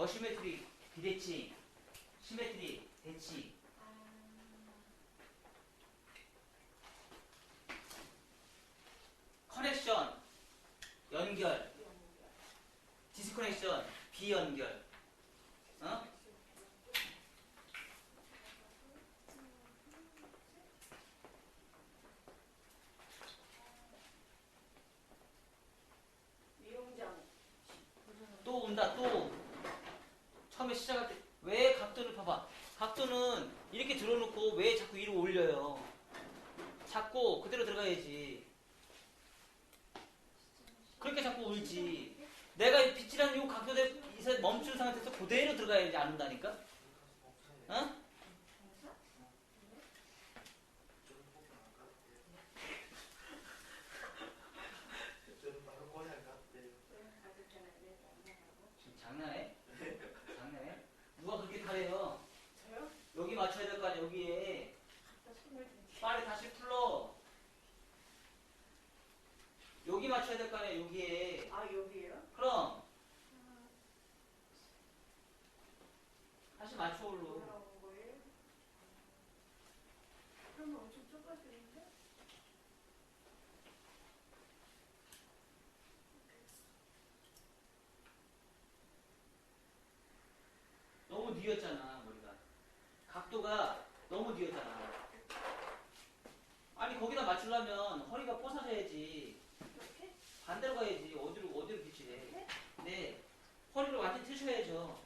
어시메트리 비대칭, 시메트리 대칭. 커넥션 연결, 디스커넥션 비연결. 어? 미용장. 또 온다 또 처음에 시작할 때 왜 각도를 봐봐. 각도는 이렇게 들어놓고 왜 자꾸 위로 올려요? 자꾸 그대로 들어가야지. 그렇게 자꾸 울지. 내가 빗질한 요 이제 멈춘 상태에서 그대로 들어가야지 안 온다니까? 어? 지금 장난해? 장난해? 누가 그렇게 타래요 저요? 여기 맞춰야 될 거 아니야 여기에. 빨리 다시 풀러 여기 맞춰야 될 거 아니야 여기에 아 여기요? 그럼 다시 맞춰 올로 올라온 거예요? 엄청 좁아지는데? 너무 뉘었잖아 해주셔야죠.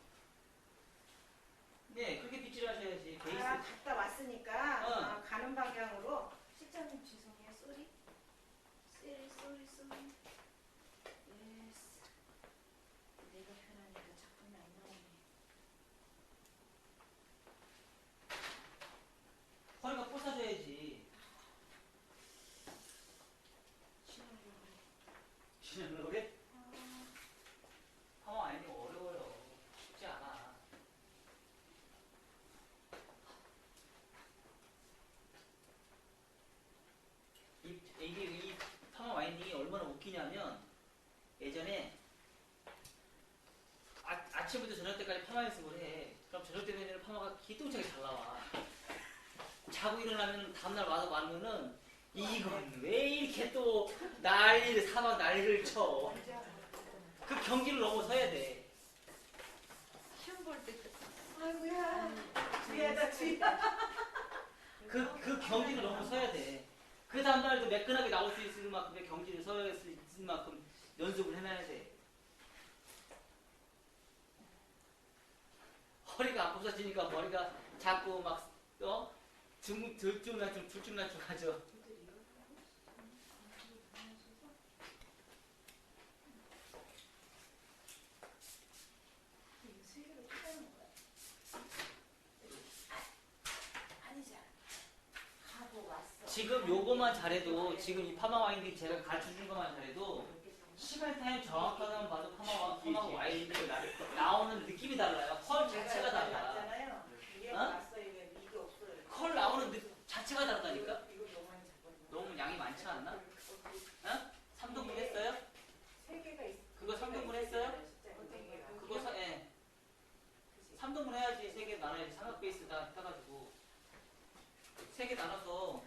기똥차게 잘 나와 자고 일어나면 다음날 와서 말면은 이건 왜 이렇게 또 난리를 사막 난리를 쳐 그 경기를 넘어서야 돼. 시험 볼 때 아이고야 주야다 주야 그, 그 경기를 넘어서야 돼. 그 다음날도 매끈하게 나올 수 있을 만큼의 경기를 서야 수 있을 만큼 연습을 해놔야 돼. 허리가 안 부서지니까 머리가 자꾸 막, 어? 중, 들쭉날쭉, 들쭉날쭉 하죠. 지금 요거만 잘해도, 지금 이 파마 와인딩 제가 가르쳐 준 것만 잘해도, 시간 타임 정확하게만 봐도 파마, 와- 파마 와인딩 나오는 느낌이 달라요. 컬 자체가 달라. 맞잖아요. 이게 어? 왔어요. 이게 이게 없어요. 컬 나오는 느, 자체가 다르다니까? 이거 너무 많이 잡거든요. 너무 양이 많지 않나? 어? 3등분 했어요? 세 개가 있. 그거 3등분 했어요? 어떤 개가? 그거 사, 예. 3등분 해야지 3개 나눠야지 삼각 베이스 다 따가지고 3개 나눠서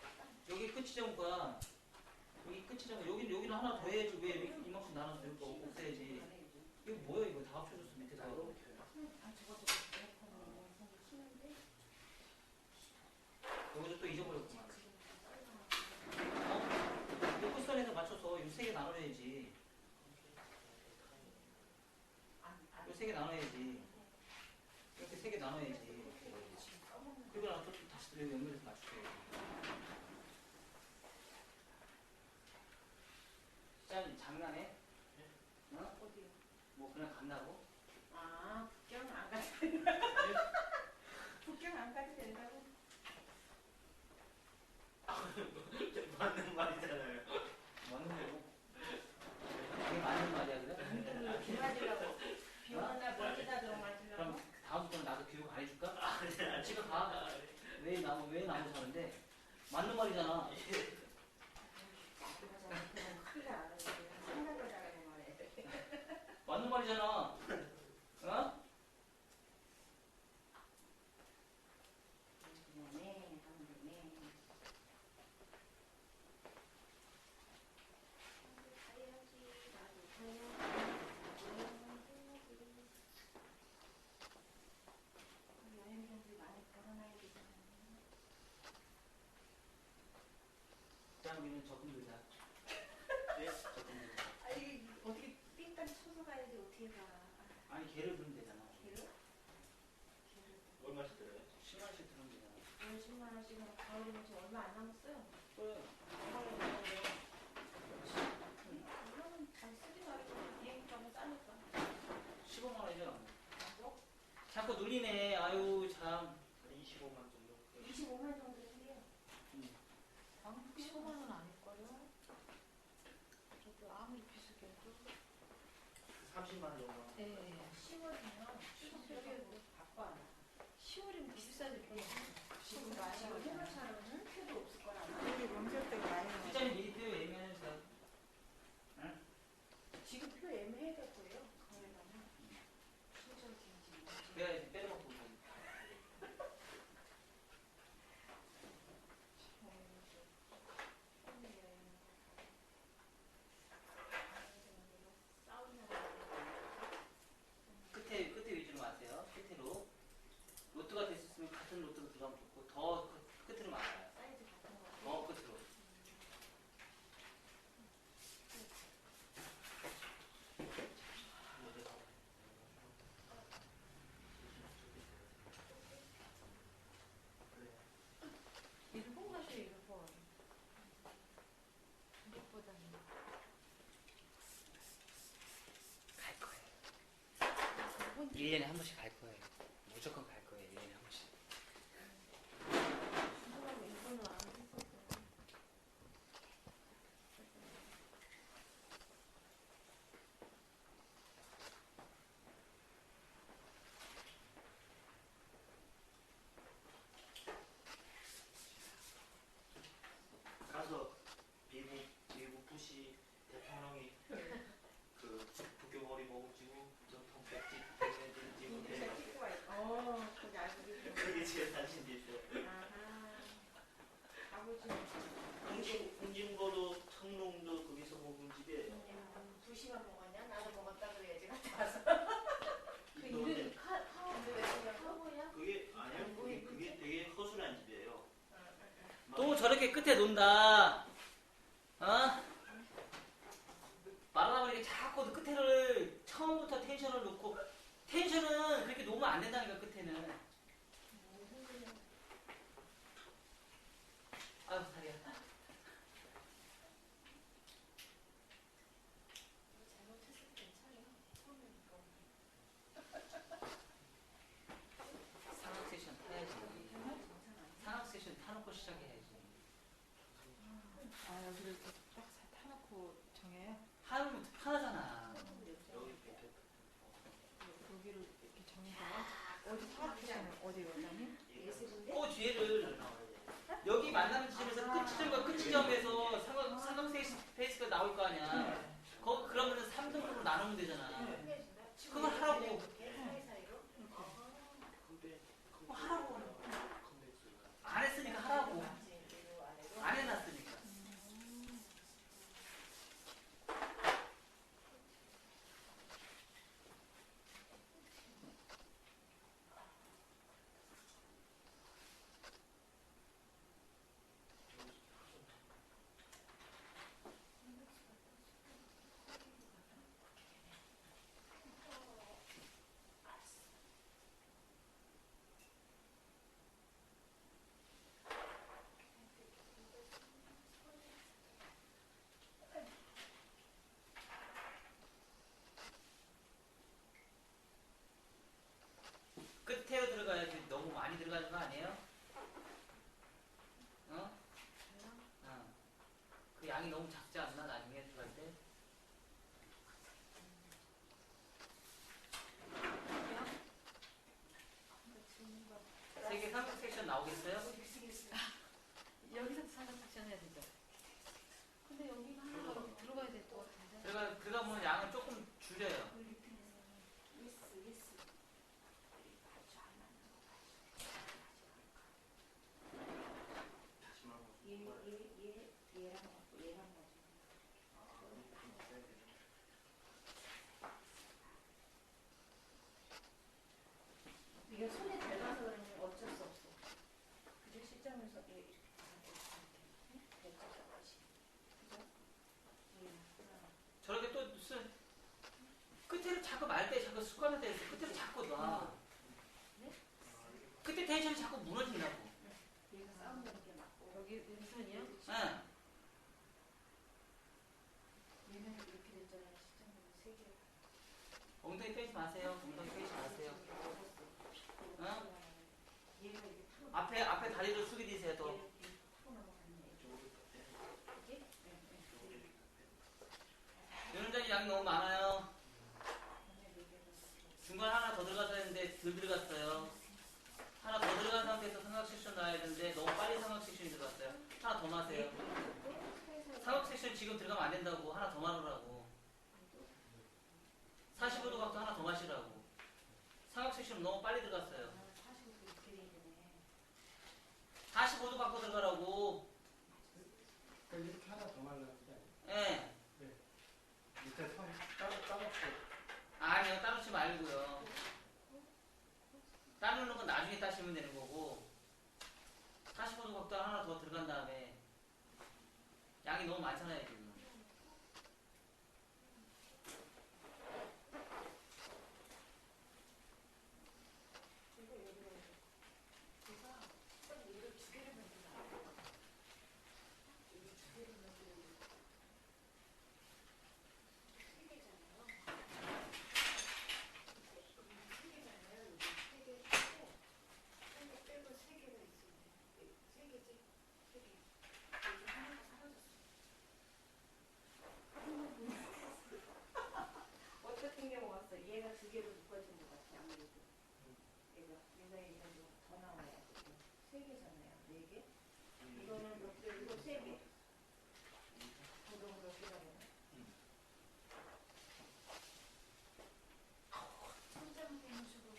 여기 끝이 정과 여기 끝이 정과 여기는 여기는 하나 더 해야지 왜 이렇게 이만큼 나눠서 이렇게 없애야지 이거 뭐야 이거 다 합쳐졌어 밑에서 아 저거 저거 저거 쉬는데 여기서 또 잊어버렸구만 어? 요 끝선에서 맞춰서 이 3개 나눠야지 요 3개 나눠야지 이렇게 3개 나눠야지 그리고 나서 또 다시 또 연결해서 맞출게요 짠 장난해? 어? 어디요? 뭐 그냥 간다고? 우리는 적금 들자. 네? 적금 들자. 아 이게 어떻게 삥까지 쳐서 가야지 어떻게 가? 아, 아니 걔를 부르면 되잖아. 걔를? 걔를 얼마씩 들어요? 10만 원씩 들으면 되잖아. 50만 원씩은 가을이면 지금 얼마 안 남았어요. 그래. 그러면 잘 쓰지 말고 비행값은 싸니까. 15만 원이잖아. 뭐? 자꾸 눌리네. 아유 참. 한 25만 정도? 25만 정도 해요. 음. 아, 15만 원 아닐걸요? 저도 아무리 비싸게도. 30만 원 정도? 네. 10월이면 추석에 바꿔 안 10월이면 비싸질 거예요. 지금 마시고 해물차로는 표도 없을 거라. 여기 명절 때 많이 나와요. 숫자는 미리 떼요 예매하면서. 지금 표 애매해야 될 거예요. 가을 가면. 신청 기지. 그래야 이제 빼려먹고 오고. 끝에 끝에 위주로 마세요. 끝으로. 로트가 됐었으면 같은 로트로 들어가면 좋고 더 끝- 끝으로 말아요. 사이즈 같은 거. 더 끝으로. 일본 가셔 일본. 중국보다는. 갈 거예요. 1년에 한 번씩 갈 거예요. 무조건 갈 거예요. 2시간 먹었냐? 나도 먹었다 그래야지 갔다 그 일을 카카오야 그게 아니야. 그게, 그게 되게 허술한 집이에요. 또 저렇게 끝에 논다. 어? 말하다 보니까 자꾸 그 끝에를 처음부터 텐션을 놓고 텐션은 그렇게 놓으면 안 된다니까 끝에는. 나누면 되잖아. 네. 그걸 하라고. 사이사이로? 컴백 뭐 하라고. 컴백스가 안 했으니까 하라고. 안 해놨으니까. 끝에로 들어가야지 너무 많이 들어가는 거 아니에요? 어? 어. 그 양이 너무 작지 않나 나중에 들어갈 때? 세개 삼각 섹션 나오겠어요? 여기서 사는 섹션 해야 되죠. 근데 여기가 하나 이렇게 들어가야 될 것 같은데. 그러니까 그가 보면 양을 조금 줄여요. 예스 예스. 다시 말하면 얘얘얘 얘랑 갖고 얘랑 가지고. 아, 이렇게 있어야 되네. 이게 손에 닮아서 그러면 어쩔 수 없어. 그게 실장에서 이렇게 이렇게 이렇게 이렇게 이렇게 자꾸 말 때 자꾸 습관화 돼 있어. 끝에 자꾸 놔. 아, 그때 텐션이 자꾸 무너진다고. 얘가 싸우는 게 맞고 여기 왼손이요? 응. 얘는 이렇게 됐잖아요 시청률 세 개. 엉덩이 빼지 마세요. 엉덩이 빼지 마세요. 응? 얘가 이게 타고 앞에 앞에 다리를 숙이디세요 또. 이렇게 타고 넘어갔네. 네, 이게? 네, 네. 윤원장님 양이 너무 많아요. 중간 하나 더 들어가서 했는데 덜 들어갔어요. 하나 더 들어간 상태에서 삼각 섹션 놔야 되는데 너무 빨리 삼각 섹션이 들어갔어요. 하나 더 놔세요. 삼각 섹션 지금 들어가면 안 된다고. 45도 각도 하나 더 마시라고. 삼각 섹션 너무 빨리 들어갔어요. 45도 각도 들어가라고. 그럼 이렇게 하나 더 말라는 게 예. 아니에요. 밑에 선 따로 따로 아니요, 따르지 말고요. 따르는 건 나중에 따시면 되는 거고. 45도 각도 하나 더 들어간 다음에 양이 너무 많잖아요, 지금. 두 개로 묶어진 것 같아 아무래도. 얘가 얘가 얘가 좀더 나와야 돼. 세 개잖아요. 네 개. 이거는 몇 개? 이거 세 개. 이거는 몇 개라고 해? 천장 공식으로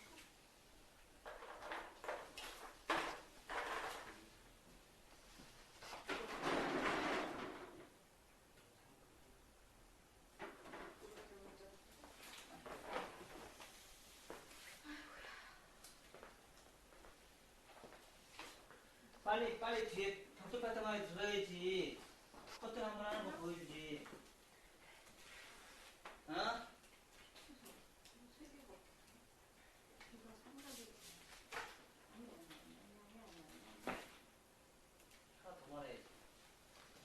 빨리, 빨리 뒤에 격투 패턴 안에 들어야지. 커튼 한 번 하는 거 보여주지. 어? 세 개가 이거 삼각이 아니 아니 아니 아니 아니 아니 하나 더 말해야지.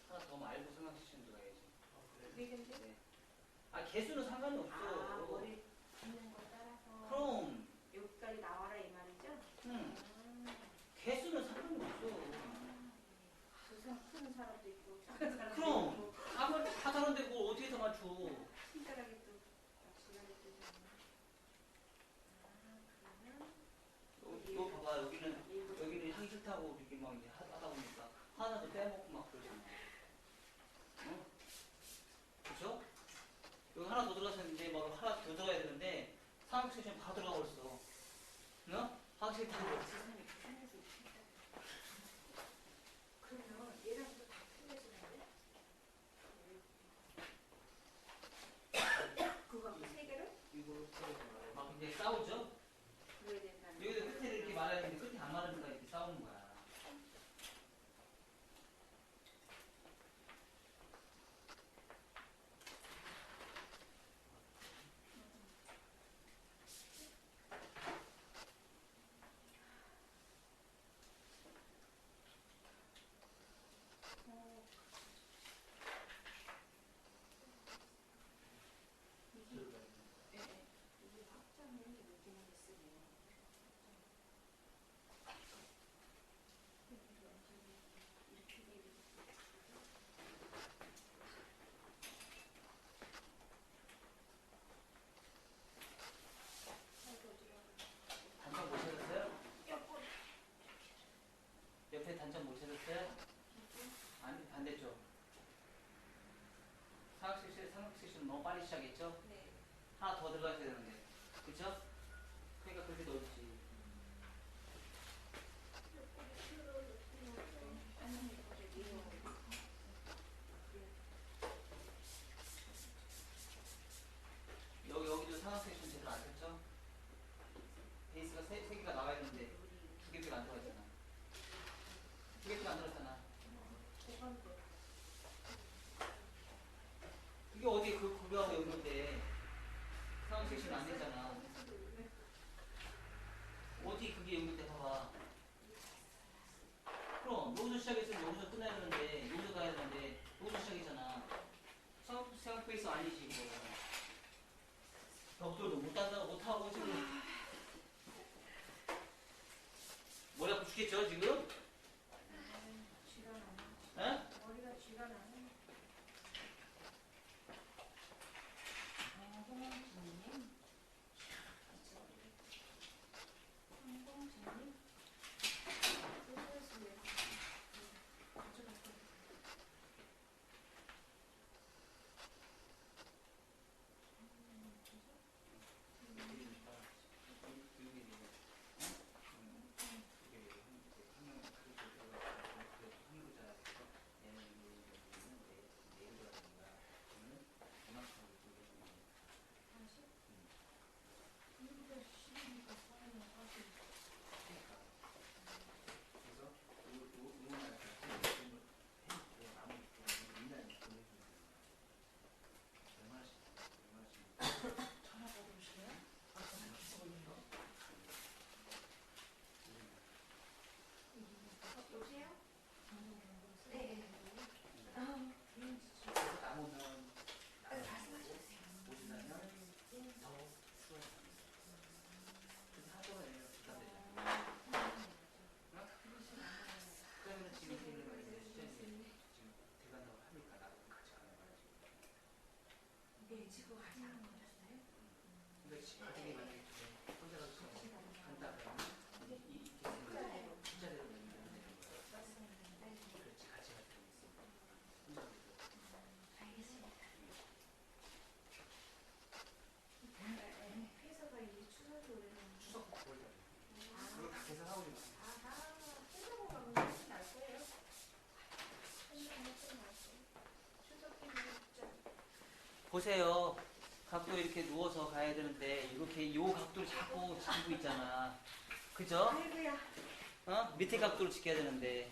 하나 더 말고 생각 시션 들어야지. 네 개인데? 네. 아, 개수는 상관이 없어. 아 머리 있는 거 따라서 그럼, 여기까지 나와라 이 말이죠? 응. 아, 개수는 상관이 없어. 세상 큰 사람도 있고 작은 사람도 그럼. 있고 답을 다 다른데 뭘 어떻게 다 맞춰. 손가락이 또 뜨잖아. 아 봐봐, 여기는, 여기는 하기 싫다고 이렇게 막 이제 하- 하다 보니까 하나도 빼먹고 막 그러잖아. 응? 그쵸? 여기 하나 더 이제 막 하나 더 들어가야 되는데 상황 세션 다 들어가 버렸어. 응? 하기 싫다고. 지선이 부산에서 있다. 그러면 얘랑 또다 틀려지는데? 그거 세 개를 이거 틀어져요. 막 이제 싸우죠? 그래야 된다는 여기도 끝에 이렇게 말아야 되는데 끝에 안 말하니까 이렇게 싸우는 거야. 들어가요. 예, 예. 이게 확장을 여기는 했으면 이렇게 되면 단점 못 찾았어요? 옆에 단점 못 찾았어요? 아니 반대쪽. 상학 섹션 너무 빨리 시작했죠? 네. 하나 더 들어가야 되는데, 그렇죠? 그러니까 그렇게 넣 어떻게 쳐 지금? 보세요. 각도 이렇게 누워서 가야 되는데 이렇게 요 각도를 자꾸 지키고 있잖아. 그죠? 아이고야. 어? 밑에 각도를 지켜야 되는데.